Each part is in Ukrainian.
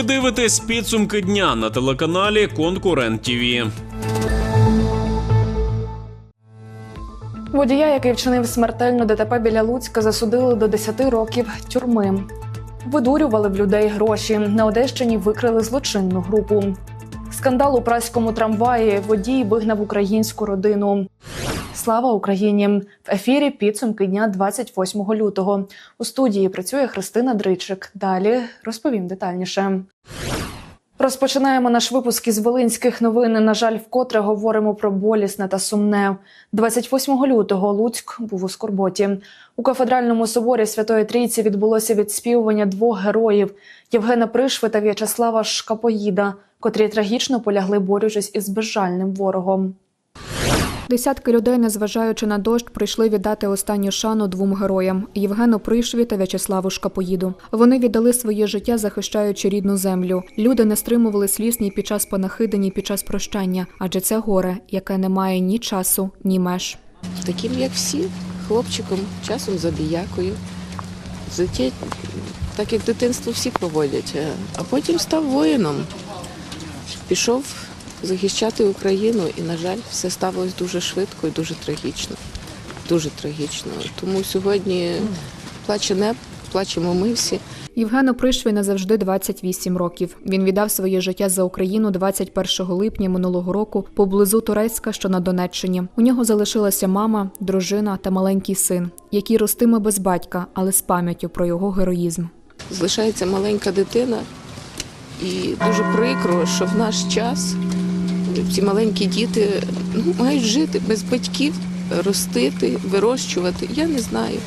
Ви дивитесь підсумки дня на телеканалі Конкурент ТІВІ. Водія, який вчинив смертельну ДТП біля Луцька, засудили до 10 років тюрми. Видурювали в людей гроші. На Одещині викрили злочинну групу. Скандал у праському трамваї. Водій вигнав українську родину. Слава Україні! В ефірі підсумки дня 28 лютого. У студії працює Христина Дричик. Далі розповім детальніше. Розпочинаємо наш випуск із Волинських новин. На жаль, вкотре говоримо про болісне та сумне. 28 лютого Луцьк був у скорботі. У кафедральному соборі Святої Трійці відбулося відспівування двох героїв Євгена Пришви та В'ячеслава Шкапоїда, котрі трагічно полягли, борючись із безжальним ворогом. Десятки людей, незважаючи на дощ, прийшли віддати останню шану двом героям Євгену Пришві та В'ячеславу Шкапоїду. Вони віддали своє життя, захищаючи рідну землю. Люди не стримували сліз ні під час панахиди, ні під час прощання, адже це горе, яке не має ні часу, ні меж. таким, як всі, хлопчиком, часом забіякою. Життя, так як дитинство всі проводять, а- а потім став воїном. Пішов захищати Україну, і, на жаль, все ставилось дуже швидко і дуже трагічно. Дуже трагічно. Тому сьогодні плаче небо, плачемо ми всі. Євгену Пришві назавжди 28 років. Він віддав своє життя за Україну 21 липня минулого року поблизу Турецька, що на Донеччині. У нього залишилася мама, дружина та маленький син, який ростиме без батька, але з пам'яттю про його героїзм. залишається маленька дитина, і дуже прикро, що в наш час ці маленькі діти ну, мають жити без батьків, ростити, вирощувати. Я не знаю.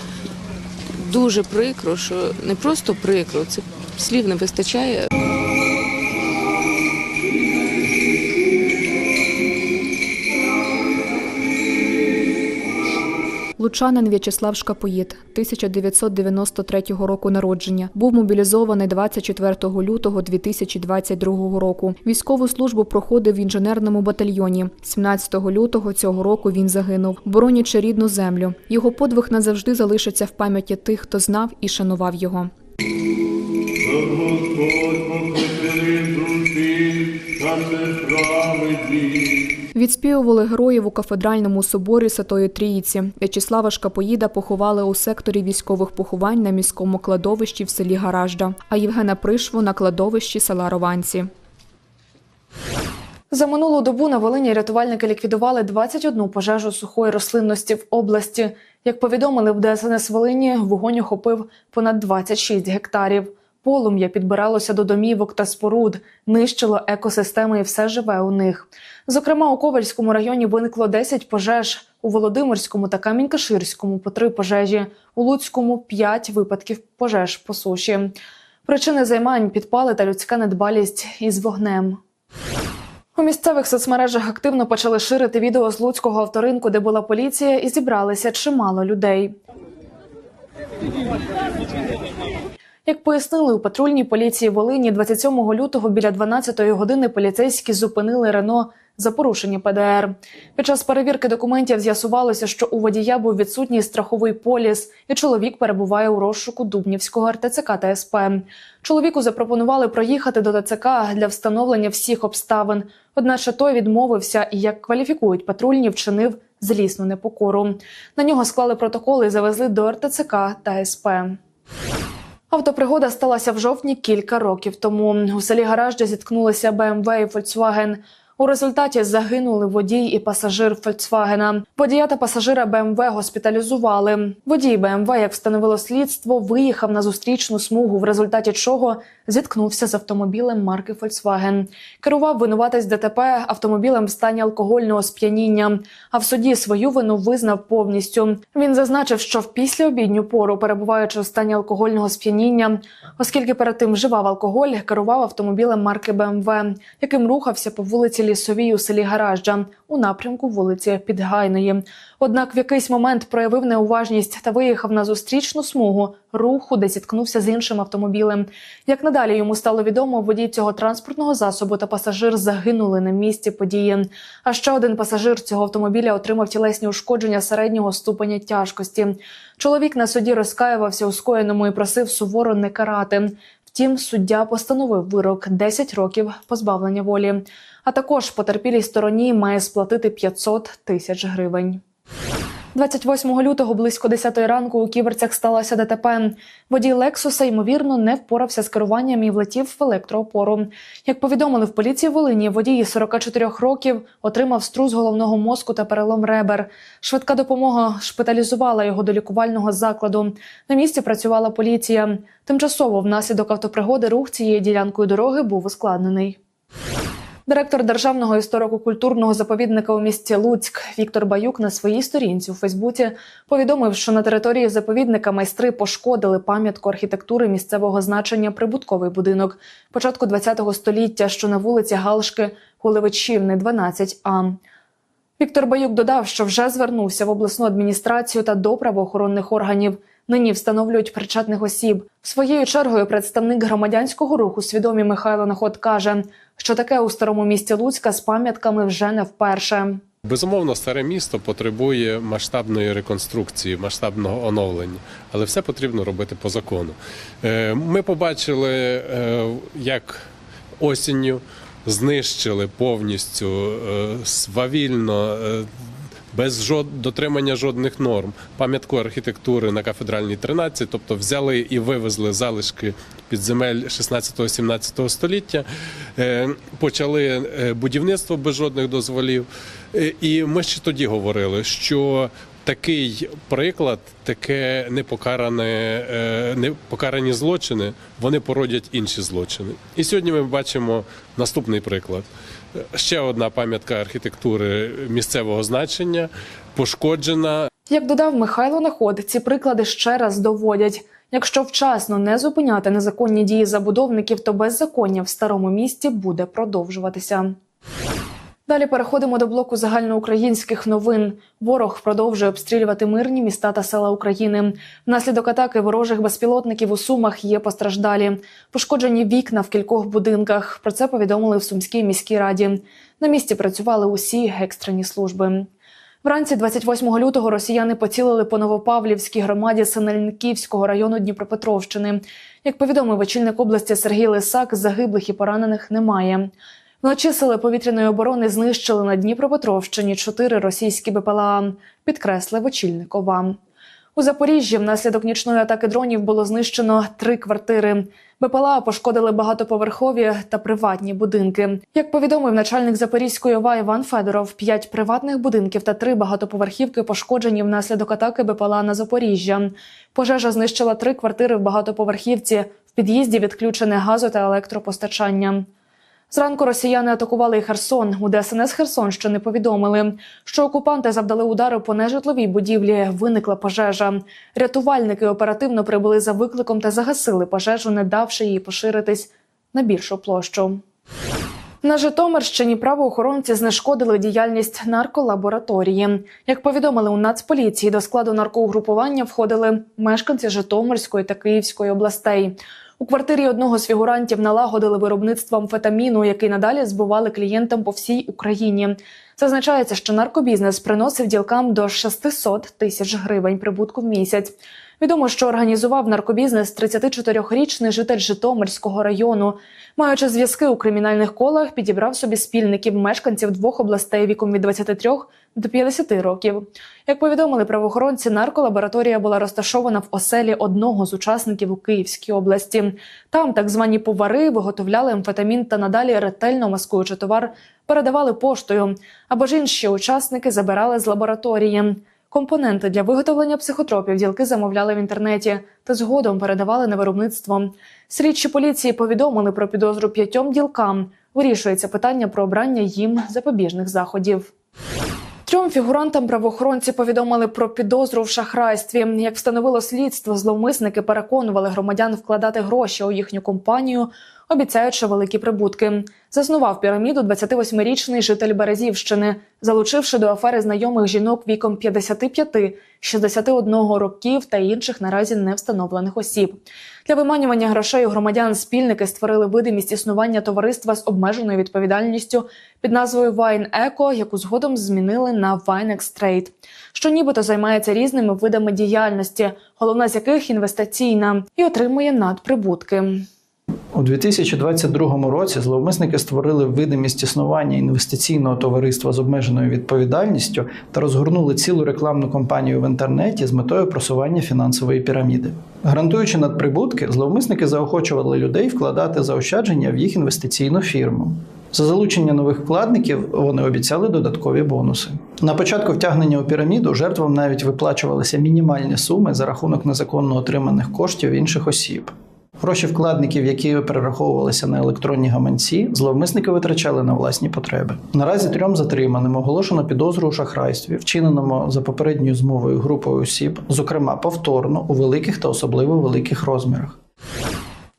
Дуже прикро, що не просто прикро, це слів не вистачає. Лучанин В'ячеслав Шкапоїд, 1993 року народження, був мобілізований 24 лютого 2022 року. Військову службу проходив в інженерному батальйоні. 17 лютого цього року він загинув, боронячи рідну землю. Його подвиг назавжди залишиться в пам'яті тих, хто знав і шанував його. Господь душі. Відспівували героїв у кафедральному соборі Святої Трійці. В'ячеслава Шкапоїда поховали у секторі військових поховань на міському кладовищі в селі Гаражда, а Євгена Пришву на кладовищі села Рованці. За минулу добу на Волині рятувальники ліквідували 21 пожежу сухої рослинності в області. Як повідомили в ДСНС Волині, вогонь охопив понад 26 гектарів. Полум'я підбиралося до домівок та споруд, нищило екосистеми і все живе у них. Зокрема, у Ковальському районі виникло 10 пожеж, у Володимирському та Камінь-Каширському по 3 пожежі, у Луцькому 5 випадків пожеж по суші. Причини займань підпали та людська недбалість із вогнем. У місцевих соцмережах активно почали ширити відео з луцького авторинку, де була поліція, і зібралися чимало людей. Як пояснили у патрульній поліції Волині, 27 лютого біля 12-ї години поліцейські зупинили Рено за порушення ПДР. Під час перевірки документів з'ясувалося, що у водія був відсутній страховий поліс, і чоловік перебуває у розшуку Дубнівського РТЦК та СП. Чоловіку запропонували проїхати до ТЦК для встановлення всіх обставин. Одначе той відмовився і, як кваліфікують патрульні, вчинив злісну непокору. На нього склали протокол і завезли до РТЦК та СП. Автопригода сталася в жовтні кілька років тому. У селі Гаражджа зіткнулися БМВ і Фольксваген. У результаті загинули водій і пасажир Фольксвагена. Водія та пасажира БМВ госпіталізували. Водій БМВ, як встановило слідство, виїхав на зустрічну смугу, в результаті чого зіткнувся з автомобілем марки Фольксваген. Керував винуватець ДТП автомобілем в стані алкогольного сп'яніння. А в суді свою вину визнав повністю. Він зазначив, що в післяобідню пору, перебуваючи в стані алкогольного сп'яніння, оскільки перед тим вживав алкоголь, керував автомобілем марки БМВ, яким рухався по вулиці Лісовій у селі Гаражджа у напрямку вулиці Підгайної. Однак в якийсь момент проявив неуважність та виїхав на зустрічну смугу руху, де зіткнувся з іншим автомобілем. Як надалі йому стало відомо, водій цього транспортного засобу та пасажир загинули на місці події. А ще один пасажир цього автомобіля отримав тілесні ушкодження середнього ступеня тяжкості. Чоловік на суді розкаювався у скоєному і просив суворо не карати. Втім, суддя постановив вирок 10 років позбавлення волі. А також потерпілій стороні має сплатити 500 тисяч гривень. 28 лютого близько 10 ранку у Ківерцях сталося ДТП. Водій Лексуса ймовірно не впорався з керуванням і влетів в електроопору. Як повідомили в поліції Волині, водій 44 років отримав струс головного мозку та перелом ребер. Швидка допомога шпиталізувала його до лікувального закладу. На місці працювала поліція. Тимчасово внаслідок автопригоди рух цією ділянкою дороги був ускладнений. Директор державного історико-культурного заповідника у місті Луцьк Віктор Баюк на своїй сторінці у Фейсбуці повідомив, що на території заповідника майстри пошкодили пам'ятку архітектури місцевого значення прибутковий будинок початку ХХ століття, що на вулиці Галшки Гулевичівни, 12А. Віктор Баюк додав, що вже звернувся в обласну адміністрацію та до правоохоронних органів. Нині встановлюють причетних осіб. Своєю чергою представник громадянського руху свідомі Михайло Наход каже, що таке у старому місті Луцька з пам'ятками вже не вперше. Безумовно, старе місто потребує масштабної реконструкції, масштабного оновлення, але все потрібно робити по закону. Е, Ми побачили, е, як осінню знищили повністю е, свавільно. Без жод... дотримання жодних норм пам'ятку архітектури на кафедральній 13, тобто взяли і вивезли залишки підземель 16-17 століття, е, почали е, будівництво без жодних дозволів. Е, І ми ще тоді говорили, що такий приклад, таке непокаране, непокарані злочини, вони породять інші злочини. І сьогодні ми бачимо наступний приклад. Ще одна пам'ятка архітектури місцевого значення пошкоджена Як додав Михайло Наход, ці приклади ще раз доводять. Якщо вчасно не зупиняти незаконні дії забудовників, то беззаконня в старому місті буде продовжуватися. Далі переходимо до блоку загальноукраїнських новин. Ворог продовжує обстрілювати мирні міста та села України. Внаслідок атаки ворожих безпілотників у Сумах є постраждалі. Пошкоджені вікна в кількох будинках. Про це повідомили в Сумській міській раді. На місці працювали усі екстрені служби. Вранці 28 лютого росіяни поцілили по Новопавлівській громаді Синельниківського району Дніпропетровщини. Як повідомив очільник області Сергій Лисак, загиблих і поранених немає. Вночі сили повітряної оборони знищили на Дніпропетровщині чотири російські БПЛА, підкреслив очільник. У Запоріжжі внаслідок нічної атаки дронів було знищено три квартири. БПЛА пошкодили багатоповерхові та приватні будинки. Як повідомив начальник Запорізької ОВА Іван Федоров, п'ять приватних будинків та три багатоповерхівки пошкоджені внаслідок атаки БПЛА на Запоріжжя. Пожежа знищила три квартири в багатоповерхівці. В під'їзді відключене газу та електропостачання. Зранку росіяни атакували Херсон. У ДСНС Херсонщини повідомили, що окупанти завдали удару по нежитловій будівлі. Виникла пожежа. Рятувальники оперативно прибули за викликом та загасили пожежу, не давши їй поширитись на більшу площу. На Житомирщині правоохоронці знешкодили діяльність нарколабораторії. Як повідомили у Нацполіції, до складу наркоугрупування входили мешканці Житомирської та Київської областей. У квартирі одного з фігурантів налагодили виробництво амфетаміну, який надалі збували клієнтам по всій Україні. Зазначається, що наркобізнес приносив ділкам до 600 тисяч гривень прибутку в місяць. Відомо, що організував наркобізнес 34-річний житель Житомирського району. Маючи зв'язки у кримінальних колах, підібрав собі спільників мешканців двох областей віком від 23 до 50 років. Як повідомили правоохоронці, нарколабораторія була розташована в оселі одного з учасників у Київській області. Там так звані повари виготовляли амфетамін та надалі ретельно маскуючи товар, передавали поштою. Або ж інші учасники забирали з лабораторії. Компоненти для виготовлення психотропів ділки замовляли в інтернеті та згодом передавали на виробництво. Слідчі поліції повідомили про підозру п'ятьом ділкам. Вирішується питання про обрання їм запобіжних заходів. Трьом фігурантам правоохоронці повідомили про підозру в шахрайстві. Як встановило слідство, зловмисники переконували громадян вкладати гроші у їхню компанію, обіцяючи великі прибутки. Заснував піраміду 28-річний житель Березівщини, залучивши до афери знайомих жінок віком 55, 61 років та інших наразі не встановлених осіб. Для виманювання грошей у громадян спільники створили видимість існування товариства з обмеженою відповідальністю під назвою Wine Eco, яку згодом змінили на Vinex Trade, що нібито займається різними видами діяльності, головна з яких інвестиційна, і отримує надприбутки. У 2022 році зловмисники створили видимість існування інвестиційного товариства з обмеженою відповідальністю та розгорнули цілу рекламну кампанію в інтернеті з метою просування фінансової піраміди. Гарантуючи надприбутки, зловмисники заохочували людей вкладати заощадження в їх інвестиційну фірму. За залучення нових вкладників вони обіцяли додаткові бонуси. На початку втягнення у піраміду жертвам навіть виплачувалися мінімальні суми за рахунок незаконно отриманих коштів інших осіб. Гроші вкладників, які перераховувалися на електронні гаманці, зловмисники витрачали на власні потреби. Наразі трьом затриманим оголошено підозру у шахрайстві, вчиненому за попередньою змовою групою осіб, зокрема повторно у великих та особливо великих розмірах.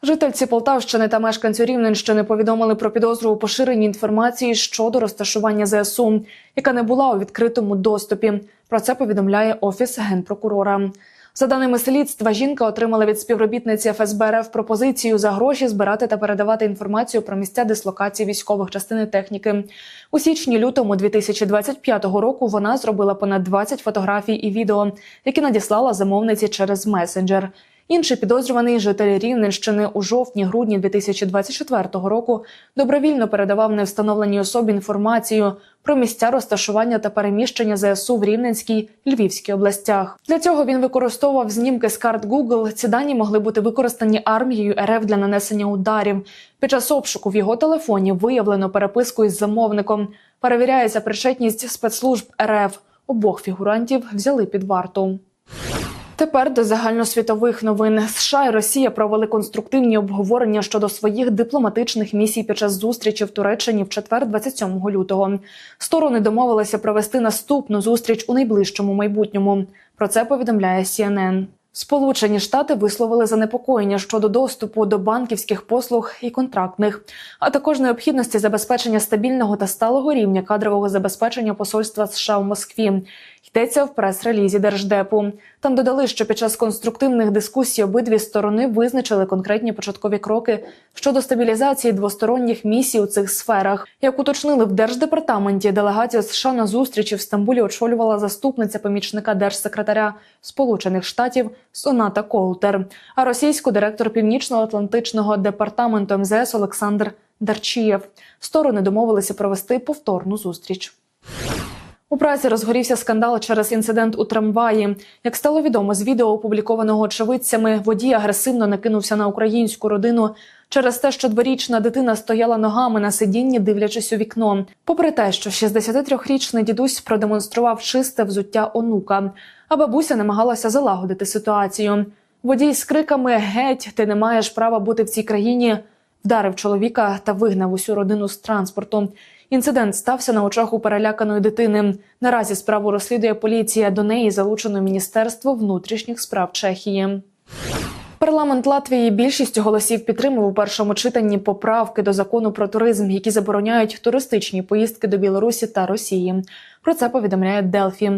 Жительці Полтавщини та мешканцю Рівненщини повідомили про підозру у поширенні інформації щодо розташування ЗСУ, яка не була у відкритому доступі. Про це повідомляє офіс генпрокурора. За даними слідства, жінка отримала від співробітниці ФСБ РФ пропозицію за гроші збирати та передавати інформацію про місця дислокації військових частин техніки. У січні-лютому 2025 року вона зробила понад 20 фотографій і відео, які надіслала замовниці через месенджер. Інший підозрюваний житель Рівненщини у жовтні-грудні 2024 року добровільно передавав невстановленій особі інформацію про місця розташування та переміщення ЗСУ в Рівненській Львівській областях. Для цього він використовував знімки з карт Google. Ці дані могли бути використані армією РФ для нанесення ударів. Під час обшуку в його телефоні виявлено переписку із замовником. Перевіряється причетність спецслужб РФ. Обох фігурантів взяли під варту. Тепер до загальносвітових новин США і Росія провели конструктивні обговорення щодо своїх дипломатичних місій під час зустрічі в Туреччині в четвер, 27 лютого. Сторони домовилися провести наступну зустріч у найближчому майбутньому. Про це повідомляє CNN. Сполучені Штати висловили занепокоєння щодо доступу до банківських послуг і контрактних, а також необхідності забезпечення стабільного та сталого рівня кадрового забезпечення посольства США в Москві. Йдеться в прес-релізі Держдепу. Там додали, що під час конструктивних дискусій обидві сторони визначили конкретні початкові кроки щодо стабілізації двосторонніх місій у цих сферах. Як уточнили в держдепартаменті, делегацію США на зустрічі в Стамбулі очолювала заступниця помічника держсекретаря Сполучених Штатів Соната Колтер, а російську директор Північно-Атлантичного департаменту МЗС Олександр Дарчієв. Сторони домовилися провести повторну зустріч. У праці розгорівся скандал через інцидент у трамваї. Як стало відомо з відео, опублікованого очевидцями, водій агресивно накинувся на українську родину через те, що дворічна дитина стояла ногами на сидінні, дивлячись у вікно. Попри те, що 63-річний дідусь продемонстрував чисте взуття онука, а бабуся намагалася залагодити ситуацію. Водій з криками Геть, ти не маєш права бути в цій країні. Вдарив чоловіка та вигнав усю родину з транспорту. Інцидент стався на очах у переляканої дитини. Наразі справу розслідує поліція. До неї залучено Міністерство внутрішніх справ Чехії. Парламент Латвії більшістю голосів підтримав у першому читанні поправки до закону про туризм, які забороняють туристичні поїздки до Білорусі та Росії. Про це повідомляє Делфі.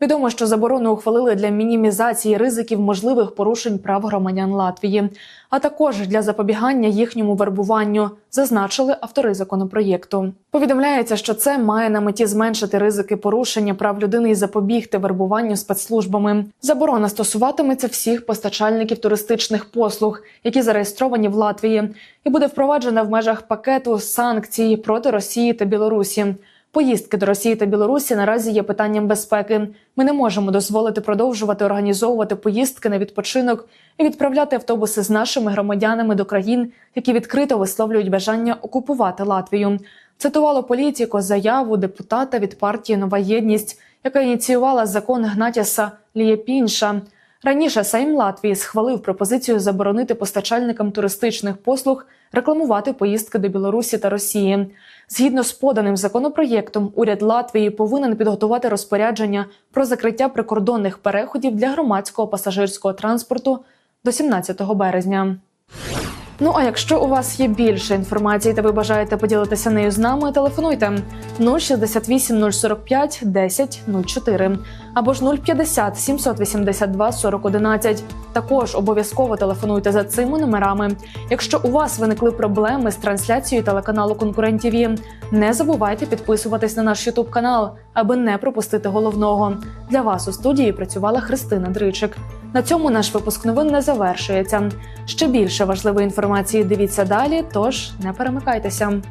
Відомо, що заборону ухвалили для мінімізації ризиків можливих порушень прав громадян Латвії, а також для запобігання їхньому вербуванню, зазначили автори законопроєкту. Повідомляється, що це має на меті зменшити ризики порушення прав людини і запобігти вербуванню спецслужбами. Заборона стосуватиметься всіх постачальників туристичних послуг, які зареєстровані в Латвії, і буде впроваджена в межах пакету санкцій проти Росії та Білорусі. Поїздки до Росії та Білорусі наразі є питанням безпеки. Ми не можемо дозволити продовжувати організовувати поїздки на відпочинок і відправляти автобуси з нашими громадянами до країн, які відкрито висловлюють бажання окупувати Латвію. Цитувало політико заяву депутата від партії Нова єдність, яка ініціювала закон Гнатіса Лієпінша. Раніше Сейм Латвії схвалив пропозицію заборонити постачальникам туристичних послуг рекламувати поїздки до Білорусі та Росії. Згідно з поданим законопроєктом, уряд Латвії повинен підготувати розпорядження про закриття прикордонних переходів для громадського пасажирського транспорту до 17 березня. Ну а якщо у вас є більше інформації та ви бажаєте поділитися нею з нами, телефонуйте 068 045 10 04 або ж 050 782 4011. Також обов'язково телефонуйте за цими номерами. Якщо у вас виникли проблеми з трансляцією телеканалу Конкурент ТВ, не забувайте підписуватись на наш Ютуб канал, аби не пропустити головного. Для вас у студії працювала Христина Дричик. На цьому наш випуск новин не завершується. Ще більше важливої інформації дивіться далі, тож не перемикайтеся.